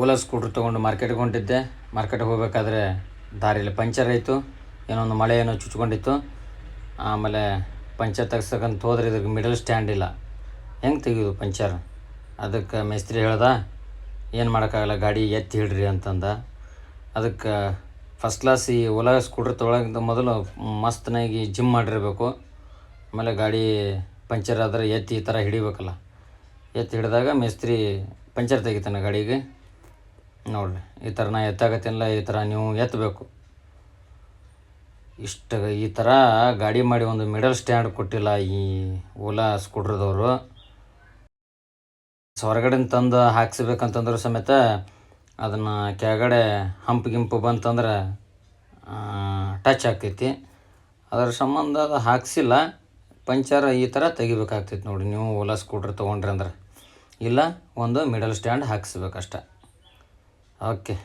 Ola scooter ತೊಗೊಂಡು ಮಾರ್ಕೆಟ್ಗೆ ಹೊಂಟಿದ್ದೆ. ಮಾರ್ಕೆಟ್ಗೆ ಹೋಗಬೇಕಾದ್ರೆ ದಾರಿಯಲ್ಲಿ ಪಂಚರ್ ಆಯಿತು. ಏನೋ ಒಂದು ಮಳೆ ಏನೋ ಚುಚ್ಕೊಂಡಿತ್ತು. ಆಮೇಲೆ ಪಂಚರ್ ತೆಗ್ಸಕ್ಕಂತ ಹೋದ್ರೆ ಇದಕ್ಕೆ ಮಿಡಲ್ ಸ್ಟ್ಯಾಂಡ್ ಇಲ್ಲ. ಹೆಂಗೆ ತೆಗಿಯೋದು ಪಂಚರ್? ಅದಕ್ಕೆ ಮೇಸ್ತ್ರಿ ಹೇಳ್ದ, ಏನು ಮಾಡೋಕ್ಕಾಗಲ್ಲ, ಗಾಡಿ ಎತ್ತಿ ಹಿಡ್ರಿ ಅಂತಂದ. ಅದಕ್ಕೆ ಫಸ್ಟ್ ಕ್ಲಾಸ್ ಈ ಓಲಾ ಸ್ಕೂಟ್ರ್ ತೊಗೊಳಕ್ಕಿಂತ ಮೊದಲು ಮಸ್ತನಾಗಿ ಜಿಮ್ ಮಾಡಿರಬೇಕು. ಆಮೇಲೆ ಗಾಡಿ ಪಂಚರ್ ಆದರೆ ಎತ್ತಿ ಈ ಥರ ಹಿಡಿಬೇಕಲ್ಲ. ಎತ್ತಿ ಹಿಡಿದಾಗ ಮೇಸ್ತ್ರಿ ಪಂಚರ್ ತೆಗಿತಾನೆ ಗಾಡಿಗೆ. ನೋಡಿರಿ, ಈ ಥರ ನಾ ಎತ್ತಾಗತ್ತಿಲ್ಲ ಈ ಥರ ನೀವು ಎತ್ತಬೇಕು ಇಷ್ಟು ಈ ಥರ ಗಾಡಿ ಮಾಡಿ ಒಂದು ಮಿಡಲ್ ಸ್ಟ್ಯಾಂಡ್ ಕೊಟ್ಟಿಲ್ಲ ಈ ಓಲಾ ಸ್ಕೂಟ್ರದವರು. ಹೊರಗಡೆ ತಂದು ಹಾಕ್ಸ್ಬೇಕಂತಂದ್ರೆ ಸಮೇತ ಅದನ್ನು ಕೆಳಗಡೆ ಹಂಪ್ ಗಿಂಪು ಬಂತಂದ್ರೆ ಟಚ್ ಆಗ್ತೈತಿ. ಅದರ ಸಂಬಂಧ ಅದು ಹಾಕ್ಸಿಲ್ಲ. ಪಂಚರ್ ಈ ಥರ ತೆಗಿಬೇಕಾಗ್ತೈತಿ ನೋಡಿ ನೀವು ಓಲಾ ಸ್ಕೂಟ್ರ್ ತೊಗೊಂಡ್ರಿ ಅಂದ್ರೆ. ಇಲ್ಲ, ಒಂದು ಮಿಡಲ್ ಸ್ಟ್ಯಾಂಡ್ ಹಾಕ್ಸ್ಬೇಕಷ್ಟೆ. okay